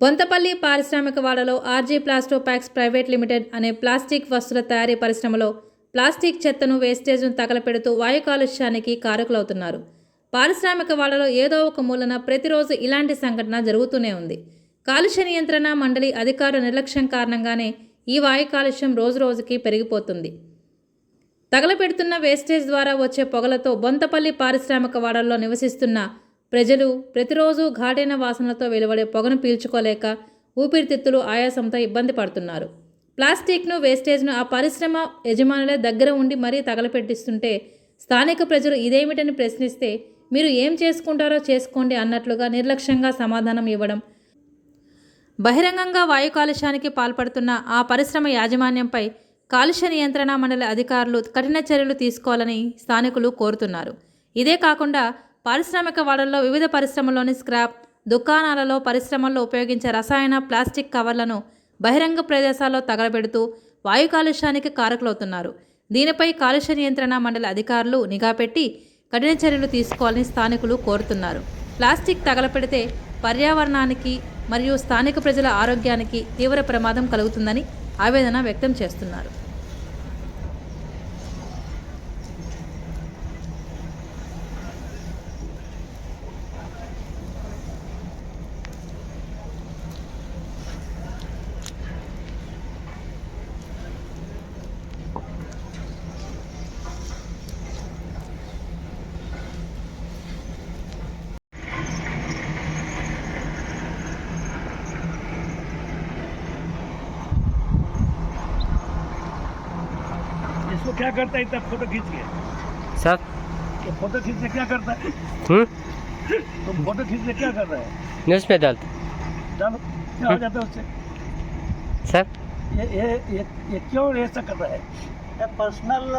బొంతపల్లి పారిశ్రామిక వాడలో RG plasto packs private limited అనే ప్లాస్టిక్ వస్తువుల తయారీ పరిశ్రమలో ప్లాస్టిక్ చెత్తను వేస్టేజ్ను తగలపెడుతూ వాయు కాలుష్యానికి కారకులవుతున్నారు. పారిశ్రామిక వాడలో ఏదో ఒక మూలన ప్రతిరోజు ఇలాంటి సంఘటన జరుగుతూనే ఉంది. కాలుష్య నియంత్రణ మండలి అధికారుల నిర్లక్ష్యం కారణంగానే ఈ వాయు కాలుష్యం రోజురోజుకి పెరిగిపోతుంది. తగలపెడుతున్న వేస్టేజ్ ద్వారా వచ్చే పొగలతో బొంతపల్లి పారిశ్రామిక వాడల్లో నివసిస్తున్న ప్రజలు ప్రతిరోజు ఘాటైన వాసనలతో వెలువడే పొగను పీల్చుకోలేక ఊపిరితిత్తులు ఆయాసంతో ఇబ్బంది పడుతున్నారు. ప్లాస్టిక్ను వేస్టేజ్ను ఆ పరిశ్రమ యజమానులే దగ్గర ఉండి మరీ తగలపెట్టిస్తుంటే స్థానిక ప్రజలు ఇదేమిటని ప్రశ్నిస్తే మీరు ఏం చేసుకుంటారో చేసుకోండి అన్నట్లుగా నిర్లక్ష్యంగా సమాధానం ఇవ్వడం. బహిరంగంగా వాయు కాలుష్యానికి పాల్పడుతున్న ఆ పరిశ్రమ యాజమాన్యంపై కాలుష్య నియంత్రణ మండలి అధికారులు కఠిన చర్యలు తీసుకోవాలని స్థానికులు కోరుతున్నారు. ఇదే కాకుండా పారిశ్రామిక వాడల్లో వివిధ పరిశ్రమల్లోని స్క్రాప్ దుకాణాలలో పరిశ్రమల్లో ఉపయోగించే రసాయన ప్లాస్టిక్ కవర్లను బహిరంగ ప్రదేశాల్లో తగలబెడుతూ వాయు కాలుష్యానికి కారకులవుతున్నారు. దీనిపై కాలుష్య నియంత్రణ మండలి అధికారులు నిఘా పెట్టి కఠిన చర్యలు తీసుకోవాలని స్థానికులు కోరుతున్నారు. ప్లాస్టిక్ తగలపెడితే పర్యావరణానికి మరియు స్థానిక ప్రజల ఆరోగ్యానికి తీవ్ర ప్రమాదం కలుగుతుందని ఆవేదన వ్యక్తం చేస్తున్నారు. क्या करता है? इतना फोटो खींच के। सर। ये फोटो खींच के क्या करता है? हम्म? तुम फोटो खींच के क्या कर रहे हैं? न्यूज़ पे डालते चलो क्या हो जाता है उससे? सर। ये ये ये, ये क्यों ऐसा कर रहा है? पर्सनल